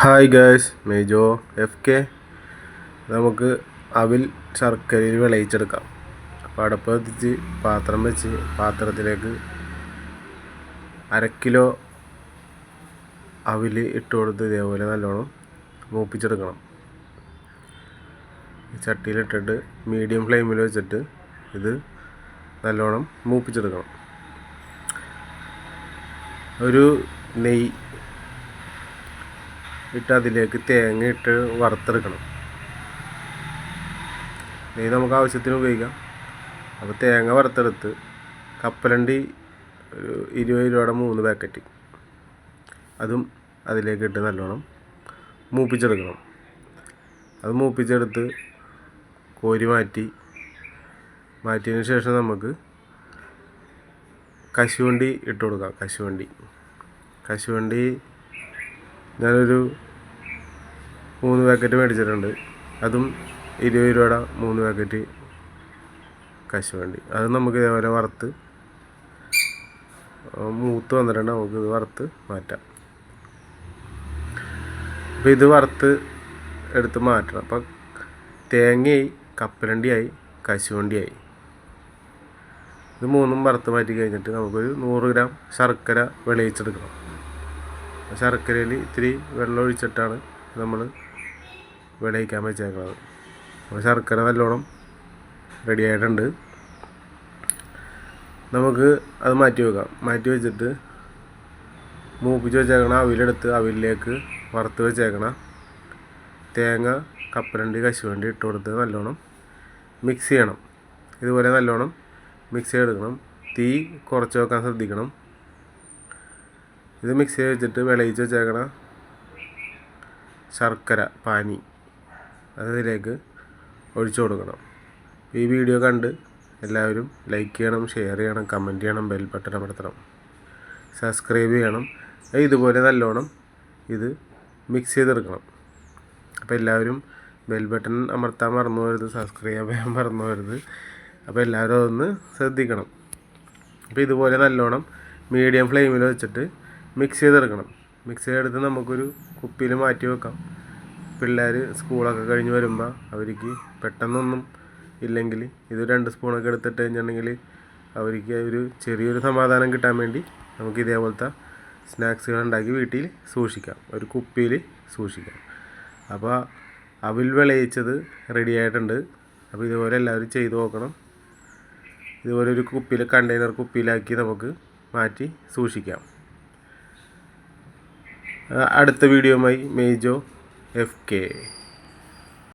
Hi guys Mejo F K നമുക്ക് അവിൽ ശർക്കരയിൽ വിളയിച്ചെടുക്കാം. അപ്പോൾ അടപ്പ് കത്തിച്ച് പാത്രം വെച്ച് പാത്രത്തിലേക്ക് അര കിലോ അവിൽ ഇട്ട് കൊടുത്ത് ഇതേപോലെ നല്ലോണം മൂപ്പിച്ചെടുക്കണം. ചട്ടിയിലിട്ടിട്ട് മീഡിയം ഫ്ലെയിമിൽ വെച്ചിട്ട് ഇത് നല്ലോണം മൂപ്പിച്ചെടുക്കണം. ഒരു നെയ്യ് ഇട്ട് അതിലേക്ക് തേങ്ങ ഇട്ട് വറുത്തെടുക്കണം. നെയ്യ് നമുക്ക് ആവശ്യത്തിന് ഉപയോഗിക്കാം. അപ്പോൾ തേങ്ങ വറുത്തെടുത്ത് കപ്പലണ്ടി ഒരു ഇരുപത് രൂപയുടെ മൂന്ന് പാക്കറ്റ്. അതും അതിലേക്ക് ഇട്ട് നല്ലോണം മൂപ്പിച്ചെടുക്കണം. അത് മൂപ്പിച്ചെടുത്ത് കോരി മാറ്റി മാറ്റിയതിന് ശേഷം നമുക്ക് കശുവണ്ടി ഇട്ട് കൊടുക്കാം. കശുവണ്ടി. കശുവണ്ടി ഞാനൊരു മൂന്ന് പാക്കറ്റ് മേടിച്ചിട്ടുണ്ട്. അതും ഇരുപത് രൂപയുടെ മൂന്ന് പാക്കറ്റ് കശുവണ്ടി അത് നമുക്ക് ഇതേപോലെ വറുത്ത് മൂത്ത് വന്നിട്ടുണ്ട്. നമുക്ക് ഇത് വറുത്ത് മാറ്റാം. അപ്പോൾ ഇത് വറുത്ത് എടുത്ത് മാറ്റണം. അപ്പം തേങ്ങയായി കപ്പലണ്ടിയായി കശുവണ്ടിയായി. ഇത് മൂന്നും വറുത്ത് മാറ്റി കഴിഞ്ഞിട്ട് നമുക്കൊരു നൂറ് ഗ്രാം ശർക്കര വിളയിച്ചെടുക്കണം. ശർക്കരയിൽ ഇത്തിരി വെള്ളം ഒഴിച്ചിട്ടാണ് നമ്മൾ വിളയിക്കാൻ വെച്ചേക്കുന്നത് അപ്പോൾ ശർക്കര നല്ലോണം റെഡി ആയിട്ടുണ്ട്. നമുക്ക് അത് മാറ്റി വെക്കാം. മാറ്റി വെച്ചിട്ട് മൂപ്പിച്ച് വെച്ചേക്കണ അവിലെടുത്ത് അവിലേക്ക് വറുത്ത് വെച്ചേക്കണ തേങ്ങ കപ്പലണ്ടി കശുവണ്ടി ഇട്ട് കൊടുത്ത് നല്ലോണം മിക്സ് ചെയ്യണം. ഇതുപോലെ നല്ലോണം മിക്സ് ചെയ്തെടുക്കണം. തീ കുറച്ച് വെക്കാൻ ശ്രദ്ധിക്കണം. ഇത് മിക്സ് ചെയ്ത് വെച്ചിട്ട് വിളയിച്ച് വെച്ചേക്കണ ശർക്കര പാനി അതിലേക്ക് ഒഴിച്ചു കൊടുക്കണം. ഈ വീഡിയോ കണ്ട് എല്ലാവരും ലൈക്ക് ചെയ്യണം ഷെയർ ചെയ്യണം കമന്റ് ചെയ്യണം ബെൽ ബട്ടൺ അമർത്തണം. സബ്സ്ക്രൈബ് ചെയ്യണം. ഇതുപോലെ നല്ലോണം ഇത് മിക്സ് ചെയ്തെടുക്കണം. അപ്പോൾ എല്ലാവരും ബെൽ ബട്ടൺ അമർത്താൻ മറന്നു വരുത് സബ്സ്ക്രൈബ് ചെയ്യാൻ മറന്നു വരുത് അപ്പോൾ എല്ലാവരും ഒന്ന് ശ്രദ്ധിക്കണം. അപ്പോൾ ഇതുപോലെ നല്ലോണം മീഡിയം ഫ്ലെയിമിൽ വെച്ചിട്ട് മിക്സ് ചെയ്തെടുക്കണം മിക്സ് ചെയ്തെടുത്ത് നമുക്കൊരു കുപ്പിയിൽ മാറ്റി വെക്കാം. പിള്ളേർ സ്കൂളൊക്കെ കഴിഞ്ഞ് വരുമ്പോൾ അവർക്ക് പെട്ടെന്നൊന്നും ഇല്ലെങ്കിൽ ഇത് രണ്ട് സ്പൂണൊക്കെ എടുത്തിട്ട് കഴിഞ്ഞിട്ടുണ്ടെങ്കിൽ അവർക്ക് ഒരു ചെറിയൊരു സമാധാനം കിട്ടാൻ വേണ്ടി നമുക്ക് ഇതേപോലത്തെ സ്നാക്സുകൾ ഉണ്ടാക്കി വീട്ടിൽ സൂക്ഷിക്കാം. ഒരു കുപ്പിയിൽ സൂക്ഷിക്കാം. അപ്പോൾ അവിൽ വിളയിച്ചത് റെഡി ആയിട്ടുണ്ട്. അപ്പോൾ ഇതുപോലെ എല്ലാവരും ചെയ്തു നോക്കണം. ഇതുപോലെ ഒരു കുപ്പിയിൽ കണ്ടെയ്നർ കുപ്പിയിലാക്കി നമുക്ക് മാറ്റി സൂക്ഷിക്കാം. അടുത്ത വീഡിയോയുമായി മേജോ എഫ് കെ.